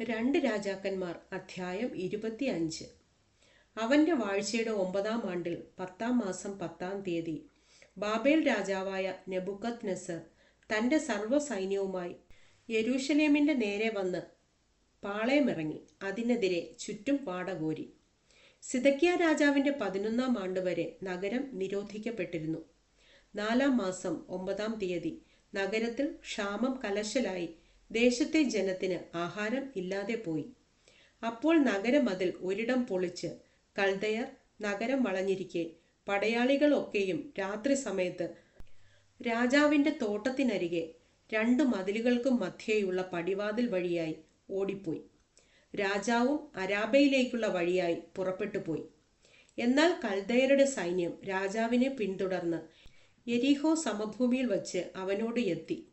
രണ്ട് രാജാക്കന്മാർ അധ്യായം ഇരുപത്തി അഞ്ച് അവന്റെ വാഴ്ചയുടെ ഒമ്പതാം ആണ്ടിൽ പത്താം മാസം പത്താം തീയതി ബാബേൽ രാജാവായ നെബുക്കത് നെസർ തന്റെ സർവ സൈന്യവുമായി യെരൂശലേമിന്റെ നേരെ വന്ന് പാളയമിറങ്ങി. അതിനെതിരെ ചുറ്റും പാടകോരി സിതക്കിയ രാജാവിന്റെ പതിനൊന്നാം ആണ്ട് വരെ നഗരം നിരോധിക്കപ്പെട്ടിരുന്നു. നാലാം മാസം ഒമ്പതാം തീയതി നഗരത്തിൽ ക്ഷാമം കലശലായി ദേശത്തെ ജനത്തിന് ആഹാരം ഇല്ലാതെ പോയി. അപ്പോൾ നഗരമതിൽ ഒരിടം പൊളിച്ച് കൽദയർ നഗരം വളഞ്ഞിരിക്കെ പടയാളികളൊക്കെയും രാത്രി സമയത്ത് രാജാവിന്റെ തോട്ടത്തിനരികെ രണ്ട് മതിലുകൾക്കും മധ്യേയുള്ള പടിവാതിൽ വഴിയായി ഓടിപ്പോയി. രാജാവും അരാബയിലേക്കുള്ള വഴിയായി പുറപ്പെട്ടു പോയി. എന്നാൽ കൽദയരുടെ സൈന്യം രാജാവിനെ പിന്തുടർന്ന് എരിഹോ സമഭൂമിയിൽ വച്ച് അവനോട് എത്തി.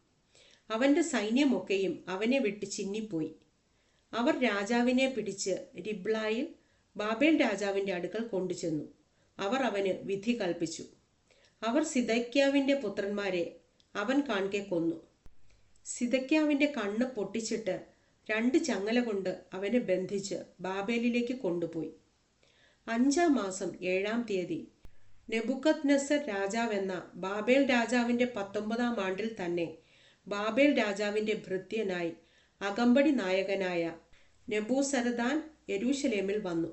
അവന്റെ സൈന്യമൊക്കെയും അവനെ വിട്ട് ചിന്നിപ്പോയി. അവർ രാജാവിനെ പിടിച്ച് രിബ്ലായിൽ ബാബേൽ രാജാവിന്റെ അടുക്കൽ കൊണ്ടുചെന്നു. അവർ അവന് വിധി കൽപ്പിച്ചു. അവർ സിദയ്ക്കാവിന്റെ പുത്രന്മാരെ അവൻ കാൺകെ കൊന്നു. സിദയ്ക്കാവിന്റെ കണ്ണ് പൊട്ടിച്ചിട്ട് രണ്ട് ചങ്ങല കൊണ്ട് അവനെ ബന്ധിച്ച് ബാബേലിലേക്ക് കൊണ്ടുപോയി. അഞ്ചാം മാസം ഏഴാം തീയതി നെബുക്കത് നസർ രാജാവെന്ന ബാബേൽ രാജാവിന്റെ പത്തൊമ്പതാം ആണ്ടിൽ തന്നെ ബാബേൽ രാജാവിന്റെ ഭൃത്യനായി അകമ്പടി നായകനായ നെബൂസരദാൻ യരൂശലേമിൽ വന്നു.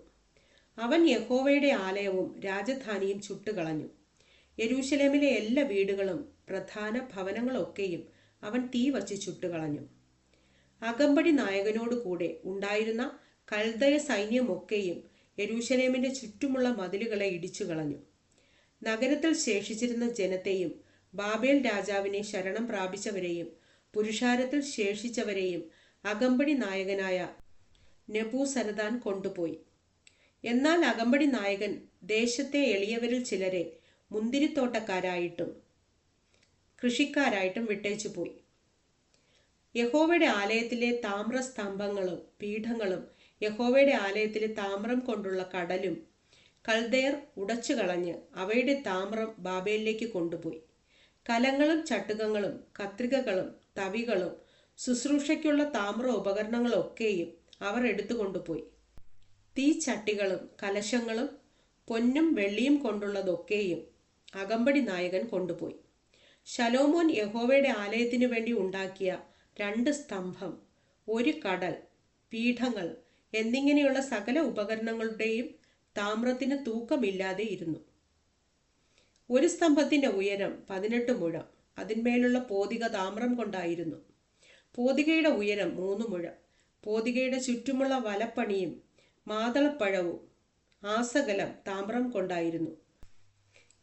അവൻ യഹോവയുടെ ആലയവും രാജധാനിയും ചുട്ടുകളഞ്ഞു. യരൂശലേമിലെ എല്ലാ വീടുകളും പ്രധാന ഭവനങ്ങളൊക്കെയും അവൻ തീ വച്ച് ചുട്ടുകളഞ്ഞു. അകമ്പടി നായകനോടുകൂടെ ഉണ്ടായിരുന്ന കൽദയ സൈന്യമൊക്കെയും യരൂശലേമിന്റെ ചുറ്റുമുള്ള മതിലുകളെ ഇടിച്ചു കളഞ്ഞു നഗരത്തിൽ ശേഷിച്ചിരുന്ന ജനത്തെയും ബാബേൽ രാജാവിനെ ശരണം പ്രാപിച്ചവരെയും പുരുഷാരത്തിൽ ശേഷിച്ചവരെയും അകമ്പടി നായകനായ നെബൂസരദാൻ കൊണ്ടുപോയി. എന്നാൽ അകമ്പടി നായകൻ ദേശത്തെ എളിയവരിൽ ചിലരെ മുന്തിരിത്തോട്ടക്കാരായിട്ടും കൃഷിക്കാരായിട്ടും വിട്ടേച്ചു പോയി. യഹോവയുടെ ആലയത്തിലെ താമ്രസ്തംഭങ്ങളും പീഠങ്ങളും യഹോവയുടെ ആലയത്തിലെ താമ്രം കൊണ്ടുള്ള കടലും കൽദേർ ഉടച്ചു കളഞ്ഞ് അവയുടെ താമ്രം ബാബേലിലേക്ക് കൊണ്ടുപോയി. കലങ്ങളും ചട്ടുകങ്ങളും കത്രികകളും തവികളും ശുശ്രൂഷയ്ക്കുള്ള താമ്ര ഉപകരണങ്ങളൊക്കെയും അവർ എടുത്തുകൊണ്ടുപോയി. തീച്ചട്ടികളും കലശങ്ങളും പൊന്നും വെള്ളിയും കൊണ്ടുള്ളതൊക്കെയും അകമ്പടി നായകൻ കൊണ്ടുപോയി. ശലോമോൻ യഹോവയുടെ ആലയത്തിനു വേണ്ടി ഉണ്ടാക്കിയ രണ്ട് സ്തംഭം ഒരു കടൽ പീഠങ്ങൾ എന്നിങ്ങനെയുള്ള സകല ഉപകരണങ്ങളുടെയും താമ്രത്തിന് തൂക്കമില്ലാതെ ഇരുന്നു. ഒരു സ്തംഭത്തിന്റെ ഉയരം പതിനെട്ട് മുഴം. അതിന്മേലുള്ള പോതിക താമ്രം കൊണ്ടായിരുന്നു. പോതികയുടെ ഉയരം മൂന്ന് മുഴം. പോതികയുടെ ചുറ്റുമുള്ള വലപ്പണിയും മാതളപ്പഴവും ആസകലം താമ്രം കൊണ്ടായിരുന്നു.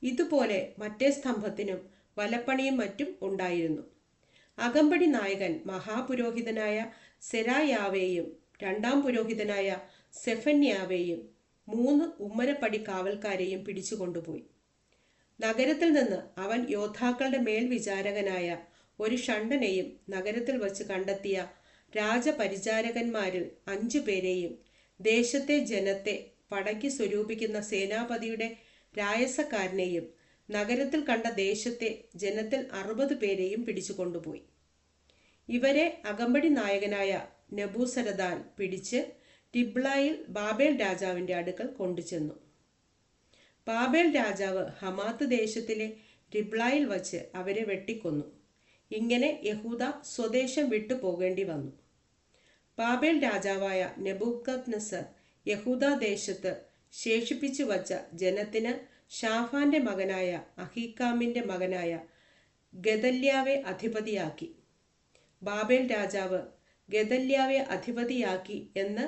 ഇതുപോലെ മറ്റേ സ്തംഭത്തിനും വലപ്പണിയും മറ്റും ഉണ്ടായിരുന്നു. അകമ്പടി നായകൻ മഹാപുരോഹിതനായ സെരായാവേയും രണ്ടാം പുരോഹിതനായ സെഫന്യാവേയും മൂന്ന് ഉമ്മരപ്പടി കാവൽക്കാരെയും പിടിച്ചുകൊണ്ടുപോയി. നഗരത്തിൽ നിന്ന് അവൻ യോദ്ധാക്കളുടെ മേൽവിചാരകനായ ഒരു ഷണ്ടനെയും നഗരത്തിൽ വച്ച് കണ്ടെത്തിയ രാജപരിചാരകന്മാരിൽ അഞ്ചു പേരെയും ദേശത്തെ ജനത്തെ പടക്കി സ്വരൂപിക്കുന്ന സേനാപതിയുടെ രായസക്കാരനെയും നഗരത്തിൽ കണ്ട ദേശത്തെ ജനത്തിൽ അറുപത് പേരെയും പിടിച്ചു കൊണ്ടുപോയി. ഇവരെ അകമ്പടി നായകനായ നബൂസരദാൻ പിടിച്ച് ടിബ്ലായിൽ ബാബേൽ രാജാവിന്റെ അടുക്കൽ കൊണ്ടുചെന്നു. ബാബേൽ രാജാവ് ഹമാത്ത് ദേശത്തിലെ രിബ്ലായിൽ വച്ച് അവരെ വെട്ടിക്കൊന്നു. ഇങ്ങനെ യഹൂദ സ്വദേശം വിട്ടു പോകേണ്ടി വന്നു. ബാബേൽ രാജാവായ നെബൂക്കത് നസർ യഹൂദ ദേശത്ത് ശേഷിപ്പിച്ചു വച്ച ജനത്തിന് ഷാഫാന്റെ മകനായ അഹീക്കാമിന്റെ മകനായ ഗദല്യാവെ അധിപതിയാക്കി. ബാബേൽ രാജാവ് ഗദല്യാവെ അധിപതിയാക്കി എന്ന്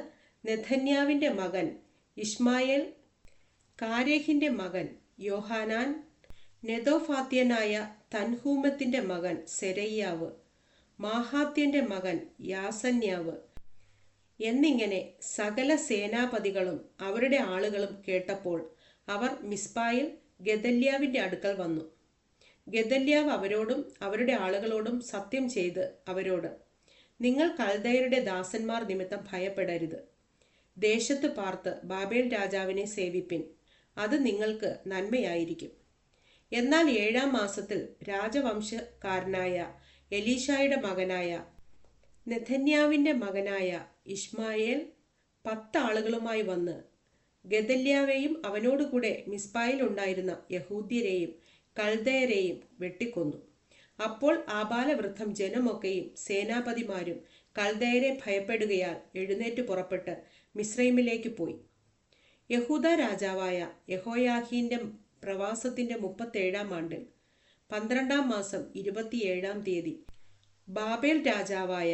നെഥന്യാവിന്റെ മകൻ ഇസ്മായേൽ കാരേഹിന്റെ മകൻ യോഹാനാൻ നെതോഫാത്യനായ തൻഹൂമത്തിന്റെ മകൻ സെരയ്യാവ് മാഹാത്യന്റെ മകൻ യാസന്യാവ് എന്നിങ്ങനെ സകല സേനാപതികളും അവരുടെ ആളുകളും കേട്ടപ്പോൾ അവർ മിസ്ബായിൽ ഗദല്യാവിന്റെ അടുക്കൽ വന്നു. ഗദല്യാവ് അവരോടും അവരുടെ ആളുകളോടും സത്യം ചെയ്ത് അവരോട് നിങ്ങൾ കൽദയരുടെ ദാസന്മാർ നിമിത്തം ഭയപ്പെടരുത്. ദേശത്ത് പാർത്ത് ബാബേൽ രാജാവിനെ സേവിപ്പിൻ. അത് നിങ്ങൾക്ക് നന്മയായിരിക്കും. എന്നാൽ ഏഴാം മാസത്തിൽ രാജവംശക്കാരനായ എലീഷായുടെ മകനായ നെഥന്യാവിന്റെ മകനായ ഇഷ്മായേൽ പത്താളുകളുമായി വന്ന് ഗദല്യാവെയും അവനോടുകൂടെ മിസ്പായിൽ ഉണ്ടായിരുന്ന യഹൂദ്യരെയും കൽദയരെയും വെട്ടിക്കൊന്നു. അപ്പോൾ ആബാലവൃദ്ധം ജനമൊക്കെയും സേനാപതിമാരും കൽദയരെ ഭയപ്പെടുകയാൽ എഴുന്നേറ്റ് പുറപ്പെട്ട് മിശ്രൈമിലേക്ക് പോയി. യഹൂദ രാജാവായ യഹോയാഹീന്റെ പ്രവാസത്തിന്റെ മുപ്പത്തേഴാം ആണ്ടിൽ പന്ത്രണ്ടാം മാസം ഇരുപത്തിയേഴാം തീയതി ബാബേൽ രാജാവായ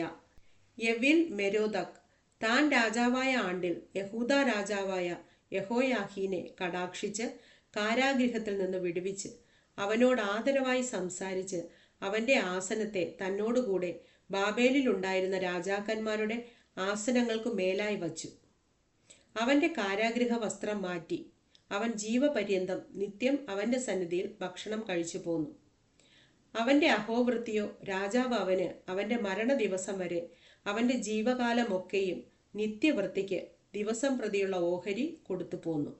യവിൽ മെരോദക് താൻ രാജാവായ ആണ്ടിൽ യഹൂദ രാജാവായ യഹോയാഹീനെ കടാക്ഷിച്ച് കാരാഗൃഹത്തിൽ നിന്ന് വിടുവിച്ച് അവനോട് ആദരവായി സംസാരിച്ച് അവന്റെ ആസനത്തെ തന്നോടുകൂടെ ബാബേലിലുണ്ടായിരുന്ന രാജാക്കന്മാരുടെ ആസനങ്ങൾക്ക് മേലായി വച്ചു. അവന്റെ കാരാഗ്രഹ വസ്ത്രം മാറ്റി. അവൻ ജീവപര്യന്തം നിത്യം അവന്റെ സന്നിധിയിൽ ഭക്ഷണം കഴിച്ചു പോന്നു. അവന്റെ അഹോവൃത്തിയോ രാജാവ് അവന് അവന്റെ മരണ ദിവസം വരെ അവന്റെ ജീവകാലമൊക്കെയും നിത്യവൃത്തിക്ക് ദിവസം പ്രതിയുള്ള ഓഹരി കൊടുത്തു പോന്നു.